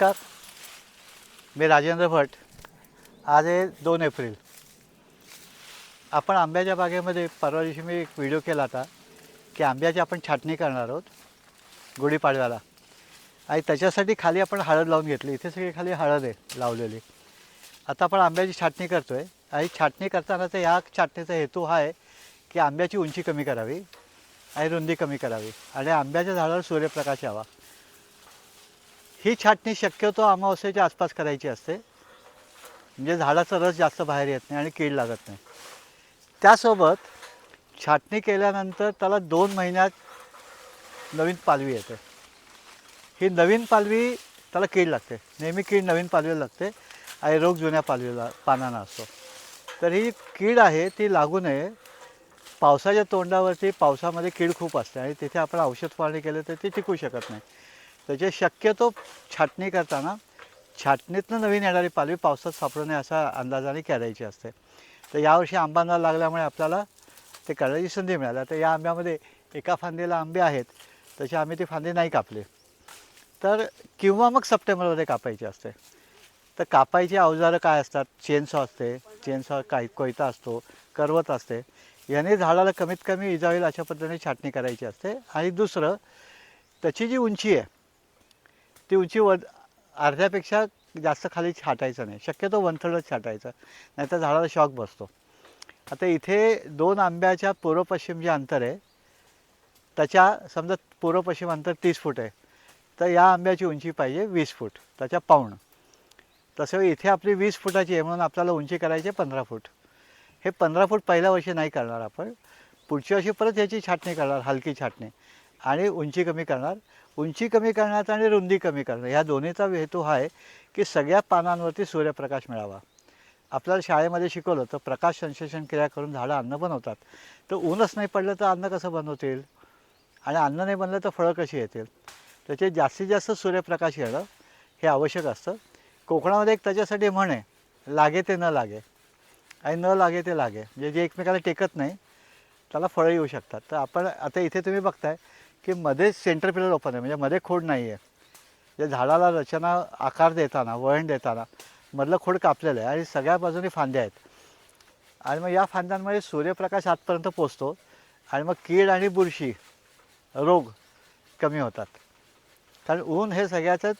नमस्कार. मी राजेंद्र भट. आज आहे दोन एप्रिल. आपण आंब्याच्या बागेमध्ये परवा दिवशी मी एक व्हिडिओ केला होता की आंब्याची आपण छाटणी करणार आहोत गुढीपाडव्याला. आणि त्याच्यासाठी खाली आपण हळद लावून घेतली. इथे सगळी खाली हळद आहे लावलेली. आता आपण आंब्याची छाटणी करतो आहे आणि छाटणी करताना तर या छाटणीचा हेतू हा आहे की आंब्याची उंची कमी करावी आणि रुंदी कमी करावी. आणि आंब्याच्या झाडावर सूर्यप्रकाश यावा. ही छाटणी शक्यतो अमावस्येच्या आसपास करायची असते. म्हणजे झाडाचा रस जास्त बाहेर येत नाही आणि कीड लागत नाही. त्यासोबत छाटणी केल्यानंतर त्याला दोन महिन्यात नवीन पालवी येते. ही नवीन पालवी त्याला कीड लागते. नेहमी कीड नवीन पालवीला लागते. आणि रोग जुन्या पालवीला पानांना असतो. तर ही कीड आहे ती लागू नये. पावसाच्या तोंडावरती पावसामध्ये कीड खूप असते आणि तिथे आपण औषध फवारणी केलं तर ती टिकू शकत नाही. त्याचे शक्यतो छाटणी करताना छाटणीतनं नवीन येणारी पालवी पावसात सापडू नये असा अंदाजाने करायची असते. तर यावर्षी आंबांना लागल्यामुळे आपल्याला ते करायची संधी मिळाली. तर या आंब्यामध्ये एका फांदीला आंबे आहेत तसे आम्ही ती फांदी नाही कापली. तर किंवा मग सप्टेंबरमध्ये कापायची असते. तर कापायची अवजारं काय असतात? चेनसॉ असते. चेनसॉ काय कोयता असतो करवत असते. याने झाडाला कमीत कमी इजा होईल अशा पद्धतीने छाटणी करायची असते. आणि दुसरं त्याची जी उंची आहे ती उंची व अर्ध्यापेक्षा जास्त खाली छाटायचं नाही. शक्यतो वनथडच छाटायचं. नाहीतर झाडाला शॉक बसतो. आता इथे दोन आंब्याच्या पूर्व पश्चिम जे अंतर आहे त्याच्या समजा पूर्व पश्चिम अंतर तीस फूट आहे तर या आंब्याची उंची पाहिजे वीस फूट त्याच्या पाऊण. तसं इथे आपली वीस फुटाची आहे म्हणून आपल्याला उंची करायची आहे पंधरा फूट. हे पंधरा फूट पहिल्या वर्षी नाही करणार आपण. पुढच्या वर्षी परत याची छाटणी करणार हलकी छाटणी. आणि उंची कमी करणार. उंची कमी करण्याचा आणि रुंदी कमी करणं ह्या दोन्हीचा हेतू हा आहे की सगळ्या पानांवरती सूर्यप्रकाश मिळावा. आपल्याला शाळेमध्ये शिकवलं तर प्रकाश संश्लेषण क्रिया करून झाडं अन्न बनवतात. तर ऊनच नाही पडलं तर अन्न कसं बनवतील? आणि अन्न नाही बनलं तर फळं कशी येतील? त्याचे जास्तीत जास्त सूर्यप्रकाश येणं हे आवश्यक असतं. कोकणामध्ये एक त्याच्यासाठी म्हण आहे लागे ते न लागे. आणि न लागे ते लागे. म्हणजे जे एकमेकाला टेकत नाही त्याला फळं येऊ शकतात. तर आपण आता इथे तुम्ही बघताय की मध्ये सेंटर पिलर ओपन आहे म्हणजे मध्ये खोड नाही आहे या झाडाला रचना आकार देताना वळण देताना मधलं खोड कापलेलं आहे आणि सगळ्या बाजूनी फांद्या आहेत. आणि मग या फांद्यांमध्ये सूर्यप्रकाश आतपर्यंत पोचतो आणि मग कीड आणि बुरशी रोग कमी होतात. कारण ऊन हे सगळ्याचं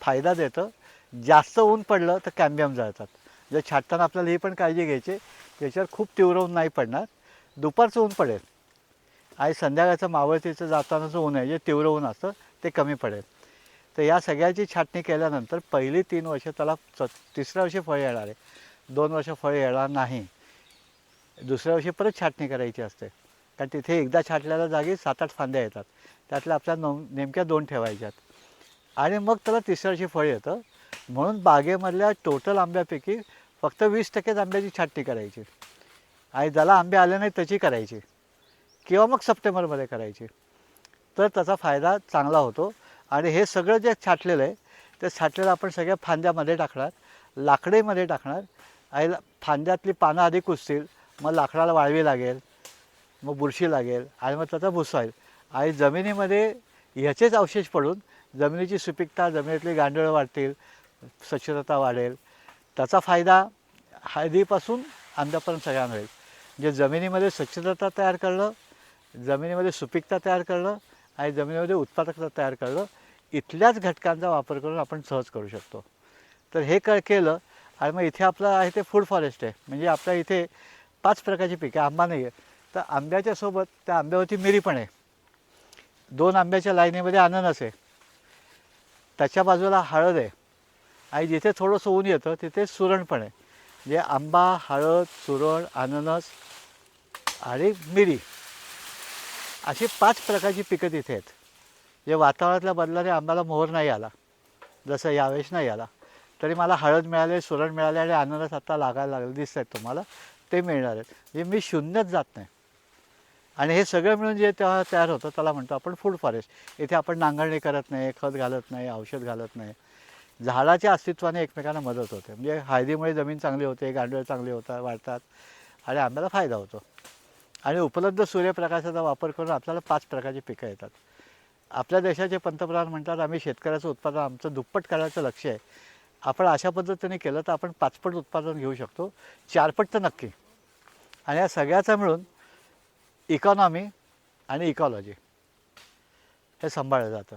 फायदा देतं. जास्त ऊन पडलं तर कॅम्बियम जळतात. जे छाटताना आपल्याला ही पण काळजी घ्यायची त्याच्यावर खूप तीव्र ऊन नाही पडणार. दुपारचं ऊन पडेल. आणि संध्याकाळचं मावळतीचं जातानाचं ऊन आहे जे तीव्र ऊन असतं ते कमी पडेल. तर या सगळ्याची छाटणी केल्यानंतर पहिली तीन वर्ष त्याला च तिसऱ्या वर्षी फळ येणार आहे. दोन वर्ष फळ येणार नाही. दुसऱ्या वर्षी परत छाटणी करायची असते. कारण तिथे एकदा छाटलेल्या जागी सात आठ फांद्या येतात. त्यातल्या आपल्या नो नेमक्या दोन ठेवायच्यात आणि मग त्याला तिसऱ्या वर्षी फळ येतं. म्हणून बागेमधल्या टोटल आंब्यापैकी फक्त वीस टक्केच आंब्याची छाटणी करायची. आणि ज्याला आंबे आले नाही त्याची करायची. किंवा मग सप्टेंबरमध्ये करायची? तर त्याचा फायदा चांगला होतो. आणि हे सगळं जे छाटलेलं आहे ते छाटलेलं आपण सगळ्या फांद्यामध्ये टाकणार लाकडेमध्ये टाकणार. आणि फांद्यातली पानं आधी कुसतील मग लाकडाला वाळवी लागेल मग बुरशी लागेल आणि मग त्याचा भुसा येईल. आणि जमिनीमध्ये ह्याचेच अवशेष पडून जमिनीची सुपीकता जमिनीतली गांडळं वाढतील स्वच्छता वाढेल. त्याचा फायदा हळदीपासून आंब्यापर्यंत सगळ्यांना होईल. जे जमिनीमध्ये स्वच्छता तयार करणं जमिनीमध्ये सुपीकता तयार करणं आणि जमिनीमध्ये उत्पादकता तयार करणं इथल्याच घटकांचा वापर करून आपण सहज करू शकतो. तर हे क केलं आणि मग इथे आपलं आहे ते फूड फॉरेस्ट आहे. म्हणजे आपल्या इथे पाच प्रकारची पिके आंबा नाही आहे तर आंब्याच्या सोबत त्या आंब्यावरती मिरी पण आहे. दोन आंब्याच्या लाईनीमध्ये अननस आहे. त्याच्या बाजूला हळद आहे. आणि जिथे थोडंसं ऊन येतं तिथे सुरण पण आहे. म्हणजे आंबा हळद सुरण अननस आणि मिरी. अशी पाच प्रकारची पिकं तिथे आहेत. जे वातावरणातल्या बदलाने आंब्याला मोहर नाही आला. जसं यावेळेस नाही आला. तरी मला हळद मिळाले सुरण मिळाले आणि अननस आता लागायला लागले दिसत आहेत तुम्हाला. ते मिळणार आहेत. म्हणजे मी शून्यच जात नाही. आणि हे सगळं मिळून जे तेव्हा तयार होतं त्याला म्हणतो आपण फूड फॉरेस्ट. इथे आपण नांगरणी करत नाही खत घालत नाही औषध घालत नाही. झाडाच्या अस्तित्वाने एकमेकांना मदत होते. म्हणजे हळदीमुळे जमीन चांगली होते गांडूळ चांगले होतात वाढतात. आणि आंब्याला फायदा होतो. आणि उपलब्ध सूर्यप्रकाशाचा वापर करून आपल्याला पाच प्रकारची पिकं येतात. आपल्या देशाचे पंतप्रधान म्हणतात आम्ही शेतकऱ्याचं उत्पादन आमचं दुप्पट करायचं लक्ष आहे. आपण अशा पद्धतीने केलं तर आपण पाचपट उत्पादन घेऊ शकतो. चारपट तर नक्की. आणि या सगळ्याचा मिळून इकॉनॉमी आणि इकॉलॉजी हे सांभाळलं जातं.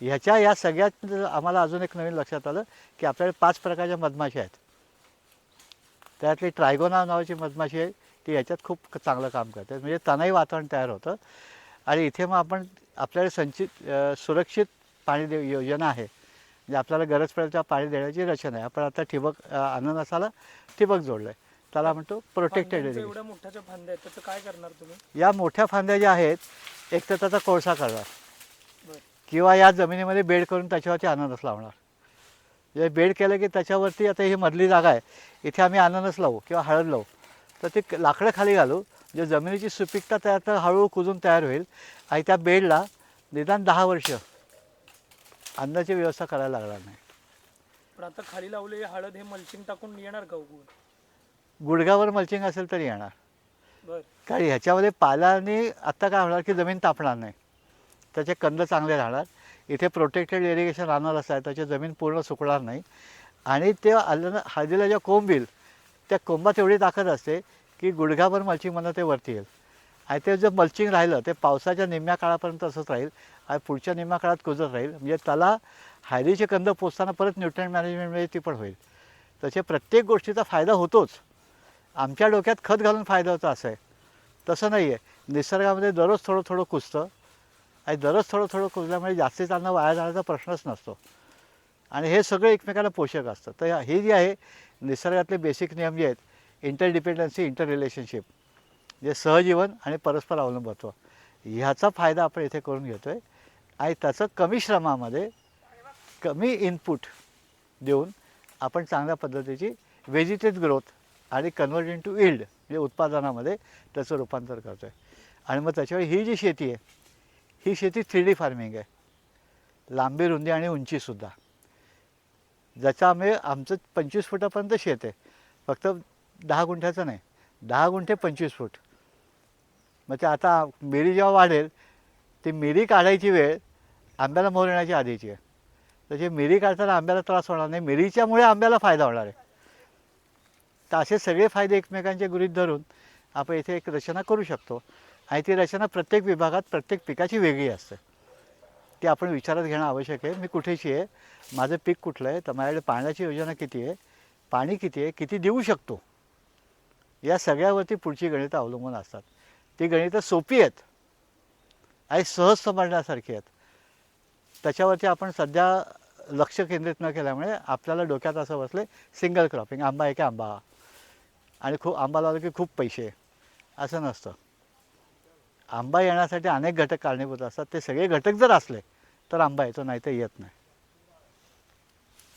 ह्याच्या या सगळ्यात आम्हाला अजून एक नवीन लक्षात आलं की आपल्याकडे पाच प्रकारच्या मधमाशा आहेत. त्यातली ट्रायगोना नावाची मधमाशी आहे ती याच्यात खूप चांगलं काम करते म्हणजे तणाई वातावरण तयार होतं. आणि इथे मग आपण आपल्याकडे संचित सुरक्षित पाणी दे योजना आहे. म्हणजे आपल्याला गरज पडेल तेव्हा पाणी देण्याची रचना आहे. आपण आता ठिबक अननसाला ठिबक जोडलं आहे त्याला म्हणतो प्रोटेक्टेड एवढ्या मोठ्याच्या फांद्या आहेत त्याचं काय करणार तुम्ही? या मोठ्या फांद्या ज्या आहेत एक तर त्याचा कोळसा करणार. किंवा या जमिनीमध्ये बेड करून त्याच्यावरती अननस लावणार. जे बेड केलं की त्याच्यावरती आता ही मधली जागा आहे. इथे आम्ही अननस लावू किंवा हळद लावू. तर ते लाकडं खाली घालू. जे जमिनीची सुपीकता त्यात हळूहळू कुजून तयार होईल. आणि त्या बेडला निदान दहा वर्ष अन्नाची व्यवस्था करायला लागणार नाही. पण आता खाली लावलेली हळद हे मल्चिंग टाकून येणार का उगवून? गुडघ्यावर मल्चिंग असेल तरी येणार. बर. कारण ह्याच्यामध्ये पाल्याने आत्ता काय होणार की जमीन तापणार नाही. त्याचे कंद चांगले राहणार. इथे प्रोटेक्टेड इरिगेशन राहणार असं आहे. त्याची जमीन पूर्ण सुकणार नाही. आणि ते आलं हळदीला ज्या कोंब येईल त्या कोंबात एवढी ताकद असते की गुडघाभर मल्चिंग म्हणून ते वरती येईल. आणि ते जर मल्चिंग राहिलं ते पावसाच्या निम्म्या काळापर्यंत असंच राहील आणि पुढच्या निम्म्या काळात कुजत राहील. म्हणजे त्याला हायरीचे कंद पोचताना परत न्यूट्रन मॅनेजमेंटमध्ये ती पण होईल. तसे प्रत्येक गोष्टीचा फायदा होतोच. आमच्या डोक्यात खत घालून फायदा होतो असं आहे. तसं नाही आहे निसर्गामध्ये दररोज थोडं थोडं कुजतं. आणि दररोज थोडं थोडं कुजल्यामुळे जास्तीत अन्न वाया जाण्याचा प्रश्नच नसतो. आणि हे सगळं एकमेकाला पोषक असतं. तर हे जे आहे निसर्गातले बेसिक नियम जे आहेत इंटरडिपेंडन्सी इंटर रिलेशनशिप जे सहजीवन आणि परस्पर अवलंबत्व ह्याचा फायदा आपण इथे करून घेतो आहे आणि त्याचं कमी श्रमामध्ये कमी इनपुट देऊन आपण चांगल्या पद्धतीची वेजिटेज ग्रोथ आणि कन्वर्ट इन टू इल्ड म्हणजे उत्पादनामध्ये त्याचं रूपांतर करतो आहे आणि मग त्याच्यावर ही जी शेती आहे ही शेती थ्री डी फार्मिंग आहे. लांबी रुंदी आणि उंचीसुद्धा ज्याचं आम्ही आमचं पंचवीस फुटापर्यंत शेत आहे. फक्त दहा गुंठ्याचं नाही. दहा गुंठे पंचवीस फूट. मग ते आता मिरी जेव्हा वाढेल ती मिरी काढायची वेळ आंब्याला मोर येण्याची आधीची आहे. त्याची मिरी काढताना आंब्याला त्रास होणार नाही मिरीच्यामुळे आंब्याला फायदा होणार आहे. तर असे सगळे फायदे एकमेकांचे गृहीत धरून आपण इथे एक रचना करू शकतो. आणि ती रचना प्रत्येक विभागात प्रत्येक पिकाची वेगळी असते. ती आपण विचारात घेणं आवश्यक आहे. मी कुठेशी आहे? माझं पीक कुठलं आहे? तर माझ्याकडे पाण्याची योजना किती आहे? पाणी किती आहे? किती देऊ शकतो? या सगळ्यावरती पुढची गणितं अवलंबून असतात. ती गणितं सोपी आहेत आणि सहज समजण्यासारखी आहेत. त्याच्यावरती आपण सध्या लक्ष केंद्रित न केल्यामुळे आपल्याला डोक्यात असं बसले सिंगल क्रॉपिंग आंबा आहे की आंबा. आणि खूप आंबा लावला की खूप पैसे. असं नसतं. आंबा येण्यासाठी अनेक घटक कारणीभूत असतात. ते सगळे घटक जर असले तर आंबा येतो नाही तर येत नाही.